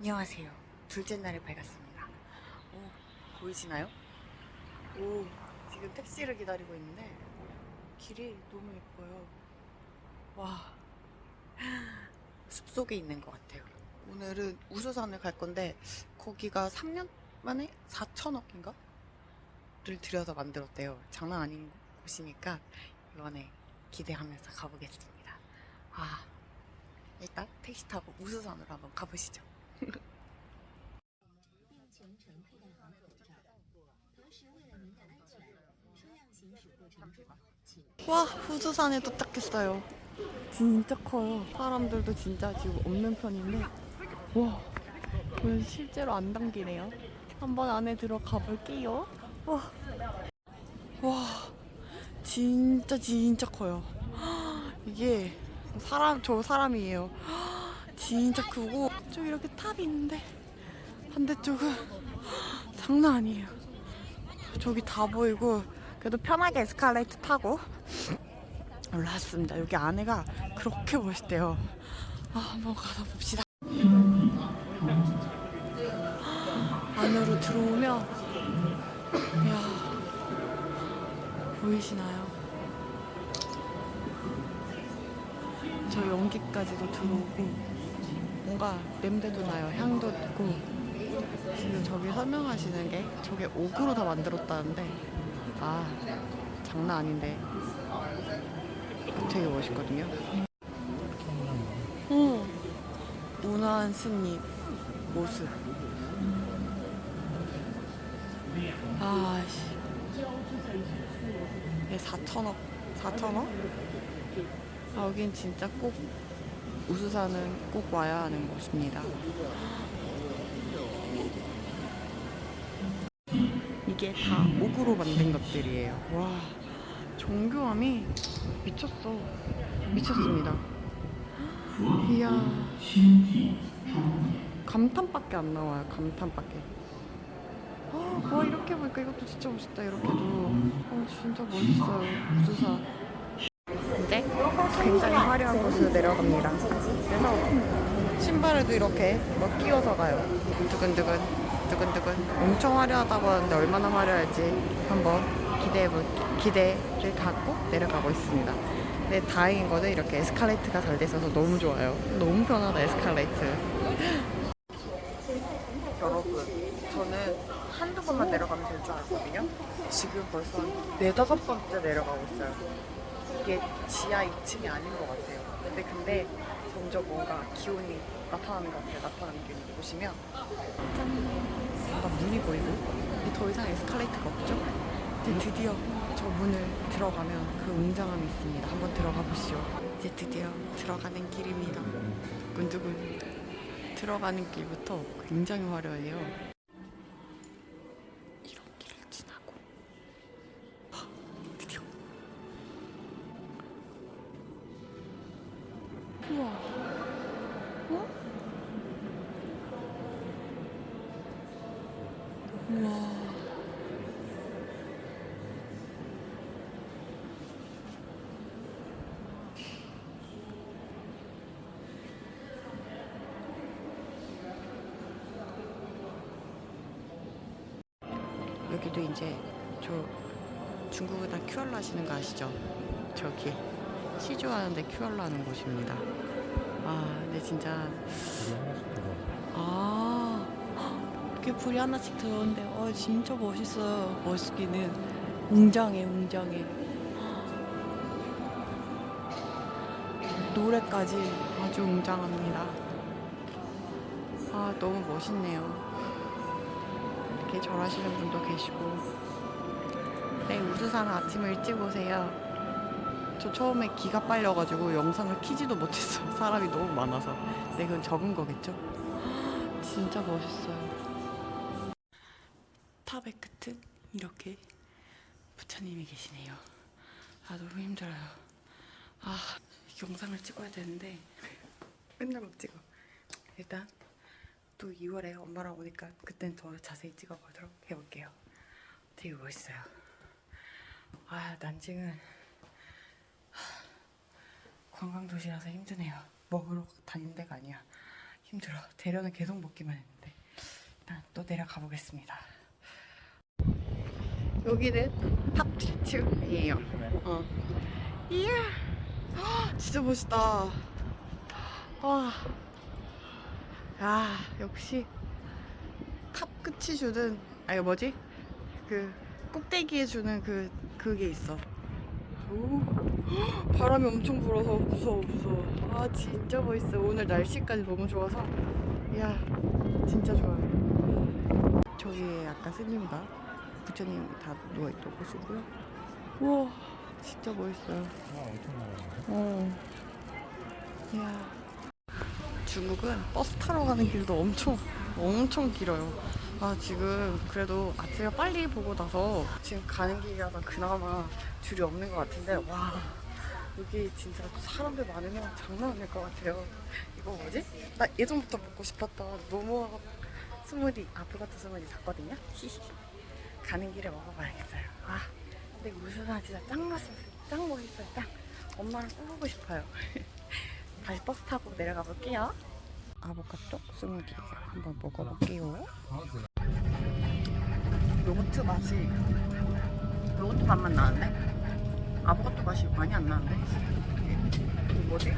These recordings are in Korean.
안녕하세요. 둘째 날에 밝았습니다. 오, 보이시나요? 오, 지금 택시를 기다리고 있는데 길이 너무 예뻐요. 와, 숲속에 있는 것 같아요. 오늘은 우수산을 갈 건데 거기가 3년 만에 4천억인가? 를 들여서 만들었대요. 장난 아닌 곳이니까 이번에 기대하면서 가보겠습니다. 아, 일단 택시 타고 우수산으로 한번 가보시죠. 와 후주산에 도착했어요. 진짜 커요. 사람들도 진짜 지금 없는 편인데. 와. 이건 실제로 안 당기네요? 한번 안에 들어가 볼게요. 와, 와 진짜 진짜 커요. 이게 사람 저 사람이에요. 진짜 크고, 저기 이렇게 탑이 있는데, 반대쪽은 장난 아니에요. 저기 다 보이고, 그래도 편하게 에스컬레이터 타고 올라왔습니다. 여기 안에가 그렇게 멋있대요. 아, 한번 가서 봅시다. 안으로 들어오면, 이야, 보이시나요? 저 연기까지도 들어오고, 뭔가 냄새도 나요. 향도 있고. 지금 저기 설명하시는 게 저게 옥으로 다 만들었다는데, 아, 장난 아닌데. 되게 멋있거든요. 어, 온화한 스님 모습. 아, 씨. 얘 4천억, 4천억? 아, 여긴 진짜 꼭, 우수산은 꼭 와야 하는 곳입니다. 이게 다 옥으로 만든 것들이에요. 와, 정교함이 미쳤어. 미쳤습니다. 이야. 감탄밖에 안 나와요. 감탄밖에. 아, 와 이렇게 보니까 이것도 진짜 멋있다. 이렇게도. 어, 진짜 멋있어요. 우주사. 굉장히 화려한 곳으로 내려갑니다. 그래서 신발에도 이렇게 뭐 끼워서 가요. 두근두근, 두근두근. 엄청 화려하다고 하는데 얼마나 화려할지 한번 기대해 볼, 기대를 갖고 내려가고 있습니다. 근데 다행인 거는 이렇게 에스컬레이트가 잘돼 있어서 너무 좋아요. 너무 편하다, 에스컬레이트. 여러분, 저는 한두 번만 내려가면 될 줄 알았거든요. 지금 벌써 한 네다섯 번째 내려가고 있어요. 이게 지하 2층이 아닌 것 같아요. 근데 근데 점점 뭔가 기온이 나타나는 것 같아요. 나타나는 기온이 보시면 짠! 뭔가 문이 보이고 이제 더 이상 에스컬레이터가 없죠? 이제 드디어 저 문을 들어가면 그 웅장함이 있습니다. 한번 들어가 보시죠. 이제 드디어 들어가는 길입니다. 두근두근 들어가는 길부터 굉장히 화려해요. 우와. 어? 우와. 여기도 이제 저 중국에다 큐얼라 하시는 거 아시죠? 저기 시주하는데 큐얼라 하는 곳입니다. 아, 근데 진짜 아 이렇게 불이 하나씩 들어오는데 어 진짜 멋있어요. 멋있기는 웅장해, 웅장해. 노래까지 아주 웅장합니다. 아 너무 멋있네요. 이렇게 절하시는 분도 계시고. 네, 우수산 아침 일찍 오세요. 저 처음에 기가 빨려가지고 영상을 키지도 못했어요. 사람이 너무 많아서. 네, 그건 적은 거겠죠? 진짜 멋있어요. 탑의 끝은 이렇게 부처님이 계시네요. 아, 너무 힘들어요. 아, 영상을 찍어야 되는데 맨날 못 찍어. 일단 또 2월에 엄마랑 오니까 그땐 더 자세히 찍어보도록 해볼게요. 되게 멋있어요. 아, 난징은 하, 관광도시라서 힘드네요. 먹으러 다니는 데가 아니야. 힘들어. 대련은 계속 먹기만 했는데 일단 또 내려가 보겠습니다. 여기는 탑2예요. 어. 이야, 헉, 진짜 멋있다. 와, 야 역시 탑 끝이 주는 아 이거 뭐지? 그 꼭대기에 주는 그 그게 있어. 바람이 엄청 불어서 무서워 무서워. 아 진짜 멋있어. 오늘 날씨까지 너무 좋아서 이야 진짜 좋아요. 저기 아까 스님과 부처님 다 누워 있던 곳이고요. 우와 진짜 멋있어요. 어. 이야. 중국은 버스 타러 가는 길도 엄청 엄청 길어요. 아 지금 그래도 아침에 빨리 보고 나서 지금 가는 길이라서 그나마 줄이 없는 것 같은데 와 여기 진짜 사람들 많으면 장난 아닐 것 같아요. 이거 뭐지? 나 예전부터 먹고 싶었던 노모 스무디 아프가토 스무디 샀거든요. 가는 길에 먹어봐야겠어요. 아 근데 우수사 진짜 짱 맛있어요. 짱 멋있어요. 짱 엄마랑 꼭 보고 싶어요. 다시 버스 타고 내려가 볼게요. 아보카도 스무디 한번 먹어볼게요. 요거트 맛이 요거트 맛만 나는데 아보카도 맛이 많이 안 나는데 그 뭐지?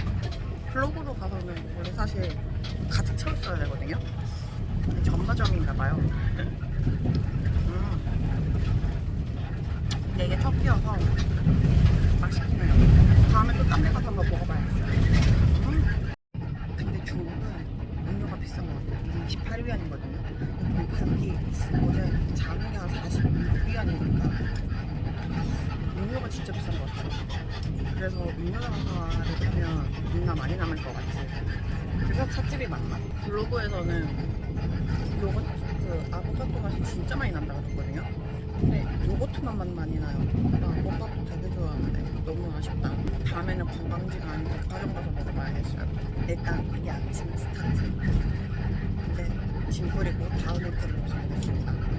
블로그로 가서는 원래 사실 가득 채웠어야 되거든요. 근데 점사점인가 봐요. 음. 근데 이게 첫 끼여서 맛있긴 해요. 다음에 또 딴 데 가서 한번 먹어봐야겠어요. 음. 근데 중국은 음료가 비싼 것 같아요. 이게 28위안이거든요. 그럼 반기 어제 작은 게 한 46위안이니까 음료가 진짜 비싼 것 같아요. 그래서 음료 장사를 하면 돈나 많이 남을 것 같지. 그래서 찻집이 많나? 블로그에서는 요거트 그 아보카도 맛이 진짜 많이 난다고 했거든요. 근데 요거트 맛만 많이 나요. 나 아보카도 되게 좋아하는데 너무 아쉽다. 다음에는 관광지가 아니고 가정 가서 먹어봐야겠어요. 일단 이게 아침 스타트. 이제 짐 뿌리고 다음 호텔로 가보겠습니다.